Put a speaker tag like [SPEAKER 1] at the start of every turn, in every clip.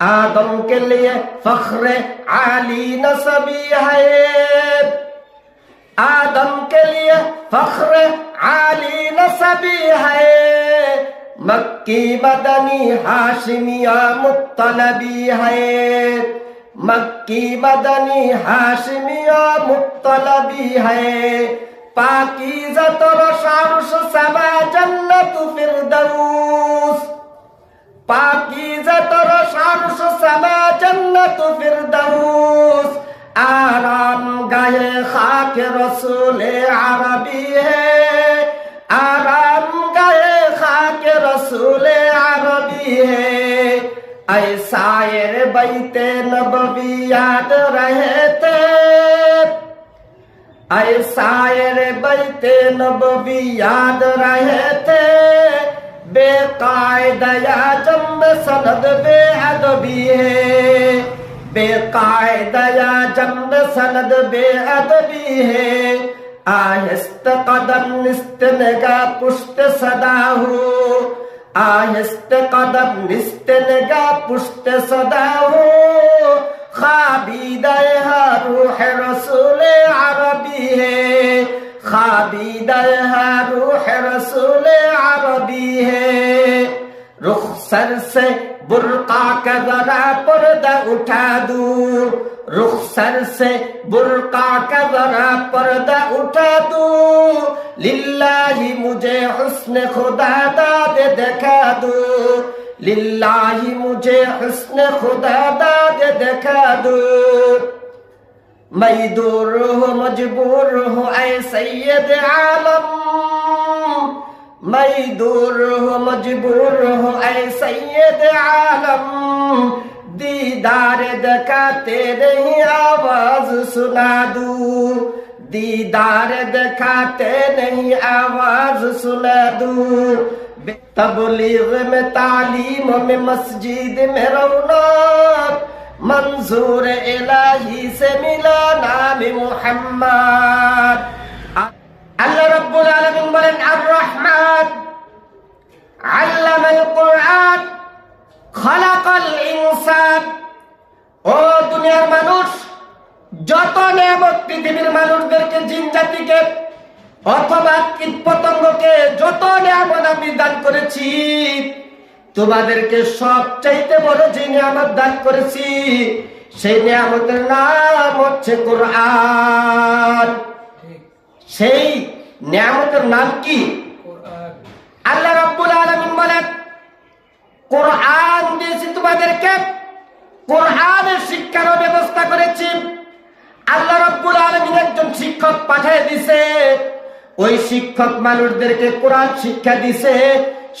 [SPEAKER 1] आदम के लिए फख्र आली नसबी है आदम के लिए फख्र आली नसबी है मक्की मदनी हाशमिया मुत्तलबी है मक्की मदनी हाशमिया मुत्तलबी है पाकीज़ा तरश अर्श کے رسول عربی ہے۔ آرام گئے خاک رسول عربی ہے۔ اے سائر بیت نبوی یاد رہے اے سائر بیت نبوی یاد رہے بے قائد یا جمب سند، بے عدبی ہے۔ बेकायदया जम सनद बेअदबी है आहिस्त कदम निस्त नगा पुष्ट सदा हो आहिस्त कदम निस्त नगा पुष्ट सदा हो खाबीदा रूह रसूल अरबी है खाबीदा रूह रसूल अरबी है रुखसर से برقا کا ذرا پردہ اٹھا دوں رخسر سے برقا کا ذرا پردہ اٹھا دوں للہ مجھے حسن خدا داد دکھا دوں للہ مجھے حسن خدا داد دکھا دوں میں دور ہوں، مجبور ہوں، اے سید عالم۔ میں دور ہوں مجبور ہو، اے سید عالم، دیدار دکا تیرے ہی آواز سنا دوں دیدار دکھاتے نہیں، آواز سنا دوں تبلیغ میں، تعلیم میں، مسجد میں رونا۔ منظور الہی سے ملا نام محمد۔ আল্লাহ রব্বুল আলামিন বলেন আর রহমান আল্লামাল কোরআন, খলাকাল ইনসান। ও দুনিয়ার মানুষ, যত নিয়ামত পৃথিবীর মানুষদেরকে, জিন জাতিকে অথবা কীট পতঙ্গকে যত নিয়ামত আমি দান করেছি, তোমাদেরকে সব চাইতে বড় যে নিয়ামত দান করেছি, সেই নিয়ামতের নাম হচ্ছে কোরআন। সেই নিয়ামতের নাম কি? আল্লাহ রাব্বুল আলামিন বলেন কোরআন দিয়েছি তোমাদেরকে। কোরআনের শিক্ষারও ব্যবস্থা করেছি। আল্লাহ রাব্বুল আলামিন একজন শিক্ষক পাঠিয়ে দিছে। ওই শিক্ষক মানুষদেরকে কোরআন শিক্ষা দিছে।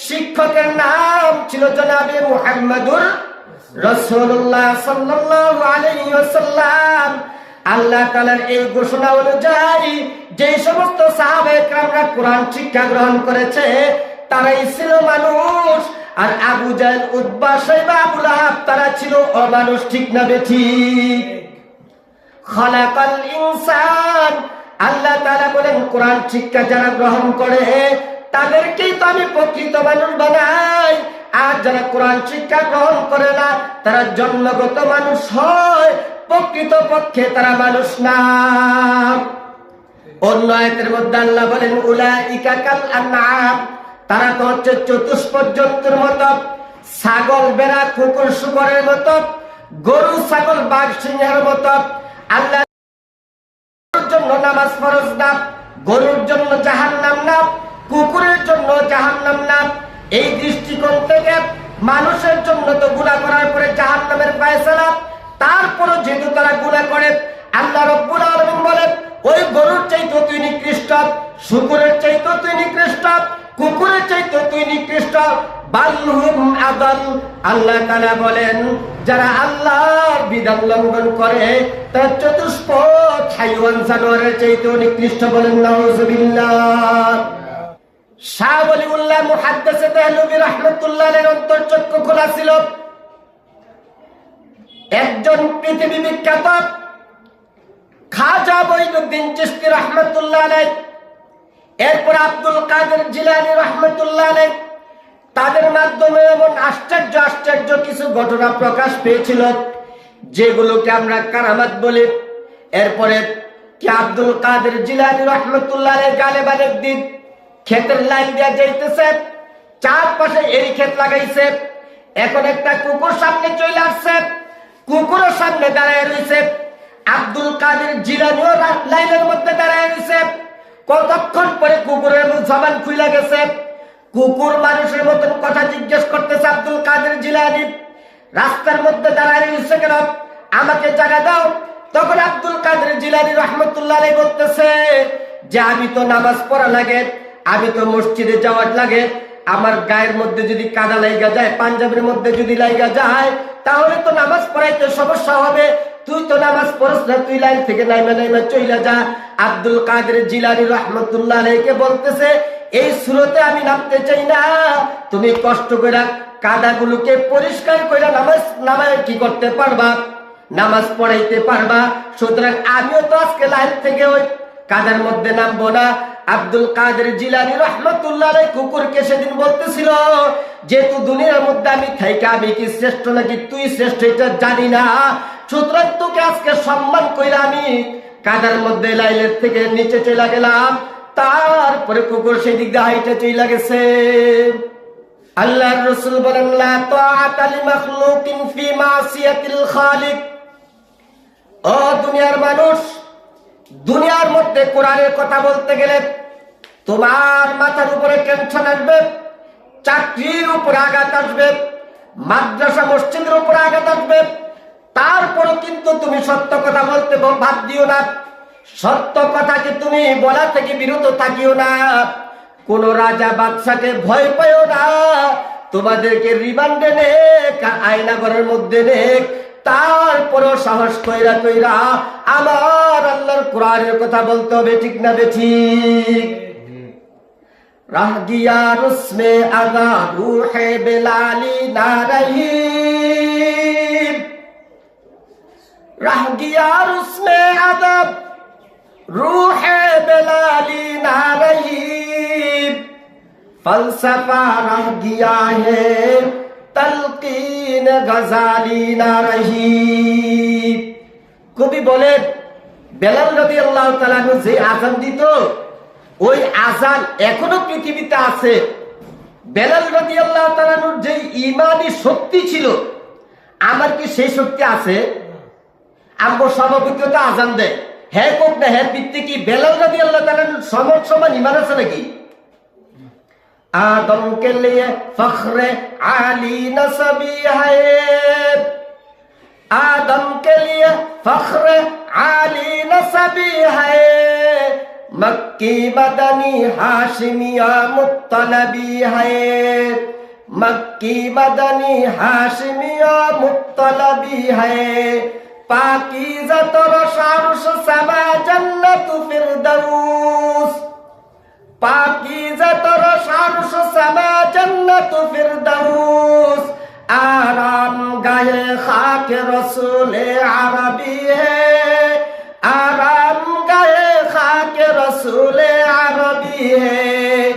[SPEAKER 1] শিক্ষকের নাম ছিল জনাবে মুহাম্মাদুর রাসূলুল্লাহ সাল্লাল্লাহু আলাইহি ওয়াসাল্লাম। আল্লাহ তালার এই ঘোষণা অনুযায়ী যে সমস্ত সাহাবায়ে কোরআন শিক্ষা গ্রহণ করেছে, তারাই ছিল মানুষ। আর আবু জাহেল, উতবা সাইবা আবু লাহাব, তারা ছিল অমানুষ, ঠিক না বেঠিক খলাকাল ইনসান। আল্লাহ তাআলা বলেন, কোরআন শিক্ষা যারা গ্রহণ করে, তাদেরকেই তো আমি প্রকৃত মানুষ বানাই। আর যারা কোরআন শিক্ষা গ্রহণ করে না, তারা জন্মগত মানুষ হয়, প্রকৃত পক্ষে তারা মানুষ না। অন্য আয়াতের মধ্যে আল্লাহ বলেন, উলাইকা কাল আনআম। তারা তো হচ্ছে চতুষ্প জন্তুর মতো, ছাগল, বেড়া, কুকুর, শুকরের মতো, গরু, ছাগল, বাঘ, সিংহের মতো। আল্লাহ জন্য নামাজ ফরজ না, গরুর জন্য জাহান্নাম না, কুকুরের জন্য জাহান্নাম না। এই দৃষ্টিকোণ থেকে মানুষের জন্য তো গুণা করার পরে জাহান্নামের ফয়সালা। তারপরও যেহেতু তারা গুণা করে, আল্লাহ রব্বুল আলামিন বলেন, ওই গরুর চাইতে তুই নিকৃষ্ট, শুকুরের চাইতে তুই নিকৃষ্ট, কুকুরের চাইতে তুই নিকৃষ্ট। বাল্লুহুম আদাল। আল্লাহ তাআলা বলেন, যারা আল্লাহর বিধান লঙ্ঘন করে, তারা চতুষ্প হাইওয়ান জানোয়ারের চাইতে নিকৃষ্ট বলেন, নাউজুবিল্লাহ। শাহ ওলিউল্লাহ মুহাদ্দিসে দেহলভী রাহমাতুল্লাহ অন্তর্চক্ষু খোলা ছিল। একজন পৃথিবী বিখ্যাত খাজা বৈনুদ্দিন চিস্তি রহমতুল্লাহ আলাই এরপর আব্দুল কাদের জিলানি রহমতুল্লাহ আলাই তাদের মাধ্যমে এমন আশ্চর্য আশ্চর্য কিছু ঘটনা প্রকাশ পেয়েছিল, যেগুলোকে আমরা কারামাত বলি। এরপরে কি আব্দুল কাদের জিলানি রহমতুল্লাহ গালে বানের দিন ক্ষেতের লাইন দেওয়া যাইতেছে, চারপাশে এরি ক্ষেত লাগাইছে। এখন একটা কুকুর সামনে চলে আসছে কুকুরের সামনে দাঁড়ায় রয়েছে আব্দুল কাদের জিলানিও রা- লাইনের মধ্যে দাঁড়ায় রয়েছে কতক্ষণ পরে কুকুরের জবান খুলে গেছে। কুকুর মানুষের মতন কথা জিজ্ঞেস করতেছে আব্দুল কাদের জিলানি, রাস্তার মধ্যে দাঁড়ায় রয়েছে কেন? আমাকে জায়গা দাও। তখন আব্দুল কাদের জিলানি রহমতুল্লাহ বলতেছে যে, আমি তো নামাজ পড়া লাগে। আমি তো মসজিদে যাওয়ার লাগে, আমার গায়ের মধ্যে যদি কাদা লাইগা যায়, পাঞ্জাবের মধ্যে যদি লাইগা যায়, তাহলে তো নামাজ পড়াইতে সমস্যা হবে। তুই তো নামাজ পড়স না, তুই লাইন থেকে নাইমা নাইমা চইলা যা। আব্দুল কাদের জিলানি রহমতুল্লাহ আলাইকে বলতেছে, এই সুরতে আমি নামতে চাই না। তুমি কষ্ট করে কাদাগুলোকে পরিষ্কার করে নামাজ নামায় কি করতে পারবা? নামাজ পড়াইতে পারবা? সুতরাং আমিও তো আজকে লাইন থেকে ওই কাদার মধ্যে নামবো না। আব্দুল কাদের জিলানি রহমতুল্লাহ কুকুরকে সেদিন বলতেছিল, যেহেতু দুনিয়ার মধ্যে আমি থাইকা আমি কি শ্রেষ্ঠ নাকি তুই শ্রেষ্ঠ এটা জানি না। সুতরাং তোকে আজকে সম্মান কইরা আমি কাদার মধ্যে লাইলের থেকে নিচে চলে গেলাম। তারপরে কুকুর সেই দিক দিয়ে হাইটে চলে গেছে। আল্লাহর রসুল বলেন, লা তাআতা লিমাখলুকিন ফি মাসিয়াতিল খালিক। ও দুনিয়ার মানুষ দুনিয়ার মধ্যে কোরআনের কথা বলতে গেলে তোমার মাথার উপরে টেনশন আসবে, চাকরির উপরে আঘাত আসবে, মাদ্রাসা মসজিদের উপরে আঘাত আসবে। তারপরও কিন্তু তুমি সত্য কথা বলতে ব- বাদ দিও না। সত্য কথাকে তুমি বলা থেকে বিরত থাকিও না। কোন রাজা বাদশাকে ভয় পাইও না। তোমাদেরকে রিমান্ডে নেক আর আয়না ঘরের মধ্যে নেক তারপরও সাহস কইরা কইরা আমার আল্লাহর কোরআনের কথা বলতে হবে, ঠিক না বেঠি রাহ রুসমে আগা রুহে বেলালি নারাহি রাহ রুসমে আদব রুহে বেলালি নারাহি ফলসফা রাহ গিয়া হে তালকিন গাজালি নারাহি। কবি বলেন, বেলাল নদী আল্লাহ তালানু যে আজান দিত, ওই আজান এখনও পৃথিবীতে আছে। বেলাল নদী আল্লাহ তালানুর যে ইমানি শক্তি ছিল, আমার কি সেই শক্তি আছে? আমার সভাপতি তো আজান দেয়। হ্যাঁ কোক না হ্যাঁ পিত্তে কি? বেলাল নদী আল্লাহ তালানুর সমান সমান ইমান আছে নাকি? आदम के लिए फख्र आली नसबी है आदम के लिए फख्र आली नसबी है मक्की मदनी हाशमिया मुत्तलबी है मक्की मदनी हाशमिया मुत्तलबी है पाकीज़ा तोर शारुश समा जन्नत फिरदौस पाकीज़तुर शारुश समा जन्नत फिरदौस आराम गाये खाक रसूल अरबी है आराम गाये खाक रसूल अरबी है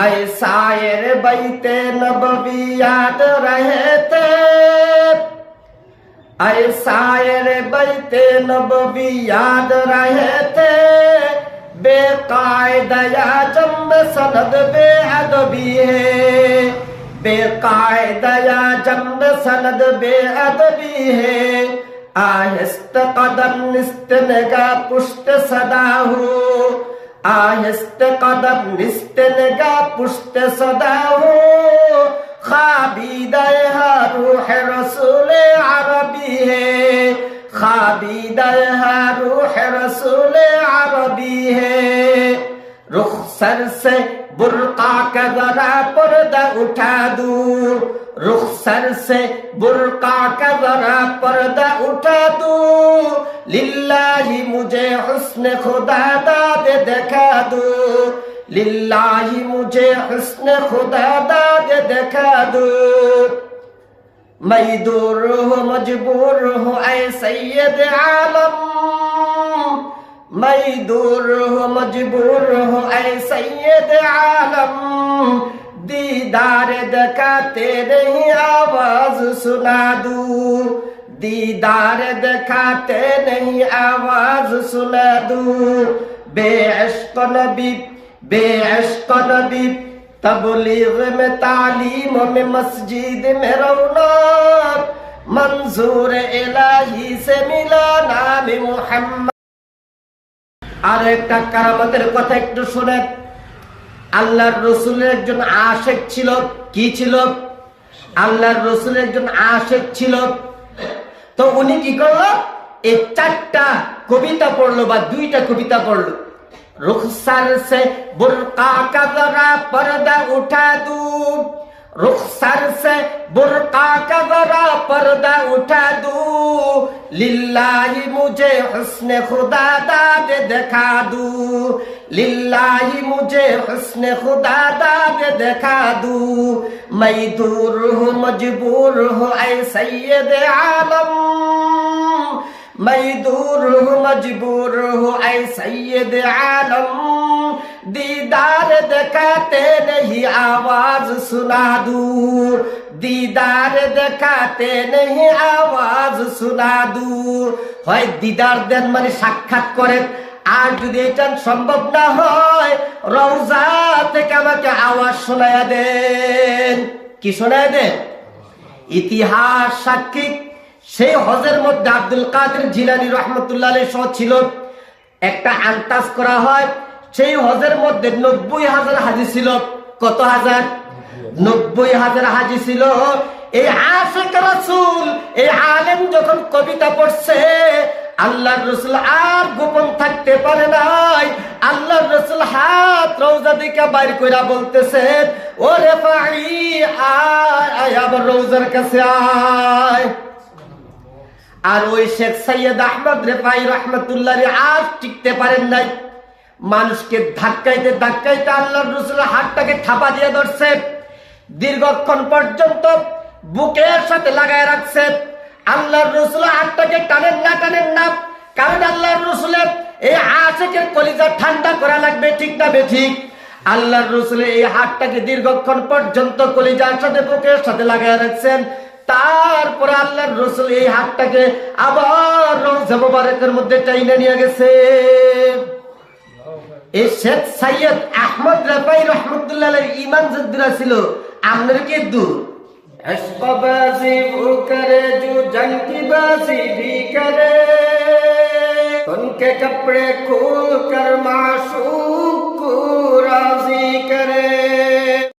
[SPEAKER 1] ऐसा ये बैते नबवी याद रहे थे ऐसा ये बैते नबवी याद रहे थे بے قاعدہ یا جنب سند بے عدبی ہے۔ بے قاعدہ یا جنب سند بے عدبی ہے۔ آہست قدم نست نگا پشت صدا ہو۔ آہست قدم نست نگا پشت صدا ہو۔ خوابیدہ روح رسول عربی ہے۔ خابیدر ہاں روح رسول عربی ہے۔ رخ سر سے برقا کا ذرا پردہ اٹھا دوں رخ سر سے برقا کا ذرا پردہ اٹھا دوں للہ مجھے حسن خدا داد دکھا دوں للہ مجھے حسن خدا داد دکھا دوں مجدور ہو مجبور ہو اے سید عالم مجدور ہو مجبور ہو اے سید عالم دیدار دکا تیرے ہی آواز سنا دوں دیدار دکھاتے نہیں آواز سنا دوں بے عشق نبی بے عشق نبی तबलीग में तालीम में मस्जिद में रौनक मंजूर इलाही से मिला नाम मुहम्मद আর একটা কারামতের কথা একটু শুনেন আল্লাহর রসুলের একজন আশেক ছিল কি ছিল আল্লাহর রসুলের একজন আশেক ছিল তো উনি কি করলো এই চারটা কবিতা পড়লো বা দুইটা কবিতা পড়লো रुखसर से बुरका का जरा पर्दा उठा दू रुखसर से बुरका का जरा पर्दा उठा दू लिल्लाही मुझे हुस्न खुदा दाद दिखा दू लिल्लाही मुझे हुस्न खुदा दाद दिखा दू मैं दूर हूँ मजबूर हूँ ऐ सैयद आलम مجدور ہو مجبور ہو اے سید عالم دیدار دکھاتے نہیں آواز سنا দেখাতে নেই আওয়াজ শোনা দূর। হয় দিদার দেন মানে সাক্ষাৎ করেন। আর যদি এটা সম্ভব না হয়, রওজা থেকে আমাকে আওয়াজ শোনায় দেন। কি শোনায় দেন? ইতিহাস সাক্ষী সেই হজের মধ্যে আব্দুল কাদের জিলানি রহমতুল্লাহ সহ ছিল। একটা আন্তাজ করা হয়, সেই হজের মধ্যে নব্বই হাজার হাজি ছিল। কত হাজার? নব্বই হাজার হাজি ছিল। এই আশেক রাসূল, এই আলেম যখন কবিতা পড়ছে, আল্লাহর রসুল আর গোপন থাকতে পারে নাই। আল্লাহর রসুল হাত রৌজা দিকে বাইর কইরা বলতেছে ওরে রে পাই আয় আয় আবার রৌজার কাছে আয়। আর ওই শেখ সৈয়দ আহমদ রেফাই রহমতুল্লাহ আজ টিকতে পারেন নাই। মানুষকে ধাক্কাইতে ধাক্কাইতে আল্লাহর রসুলের হাতটাকে থাপা দিয়ে ধরছে। দীর্ঘক্ষণ পর্যন্ত বুকের সাথে লাগায় রাখছে। আল্লাহর রসুল হাতটাকে টানেন না টানেন না। কারণ আল্লাহর রসুলের এই আশেকের কলিজা ঠান্ডা করা লাগবে, ঠিক না বেঠিক? আল্লাহর রসুলের এই হাতটাকে দীর্ঘক্ষণ পর্যন্ত কলিজার সাথে, বুকের সাথে লাগায় রাখছেন। তারপর আল্লাহর রসুল এই হাতটাকে আবার রোজা মোবারকের মধ্যে টাইনে নিয়ে গেছে এই শেখ সাইয়দ আহমদ রাফাই রহমতুল্লাহ ইমান যদ্দুরা ছিল আপনার কে দূর अश्कबाजी वो करे जो जंग की बाजी भी करे उनके कपड़े खोल कर मासूम